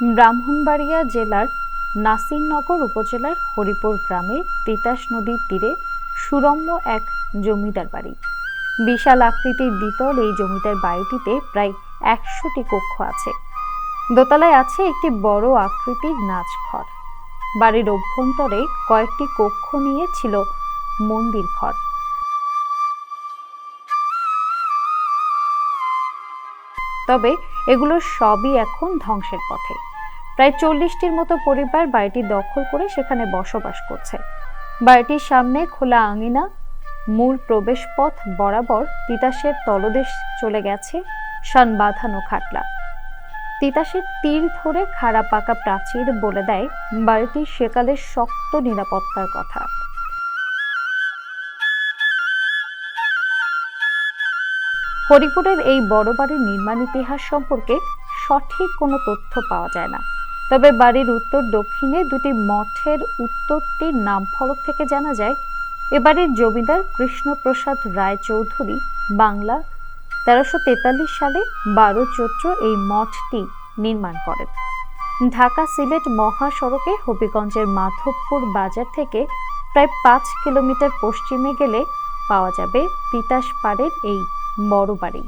ব্রাহ্মণবাড়িয়া জেলার নাসিরনগর উপজেলার হরিপুর গ্রামে তিতাস নদীর তীরে সুরম্য এক জমিদার বাড়ি। বিশাল আকৃতির দ্বিতল এই জমিদার বাড়িটিতে প্রায় একশোটি কক্ষ আছে। দোতলায় আছে একটি বড় আকৃতির নাচঘর। বাড়ির অভ্যন্তরে কয়েকটি কক্ষ নিয়ে ছিল মন্দির ঘর তবে এগুলো সবই এখন ধ্বংসের পথে। প্রায় চল্লিশটির মতো পরিবার বাড়িটি দখল করে সেখানে বসবাস করছে। বাড়িটির সামনে খোলা আঙিনা, মূল প্রবেশ পথ বরাবর তিতাসের তলদেশ চলে গেছে শান বাঁধানো খাটলা। তিতাসের তীর ধরে খাড়া পাকা প্রাচীর বলে দেয় বাড়িটির সেকালের শক্ত নিরাপত্তার কথা। হরিপুরের এই বড় বাড়ির নির্মাণ ইতিহাস সম্পর্কে সঠিক কোনো তথ্য পাওয়া যায় না। তবে বাড়ির উত্তর দক্ষিণে দুটি মঠের উত্তরটির নাম ফলক থেকে জানা যায়। এ বাড়ির জমিদার কৃষ্ণপ্রসাদ রায় চৌধুরী বাংলা তেরোশো তেতাল্লিশ সালে বারো চৈত্র এই মঠটি নির্মাণ করেন। ঢাকা সিলেট মহাসড়কে হবিগঞ্জের মাধবপুর বাজার থেকে প্রায় পাঁচ কিলোমিটার পশ্চিমে গেলে পাওয়া যাবে তিতাস পাড়ের এই বড় বাড়ি।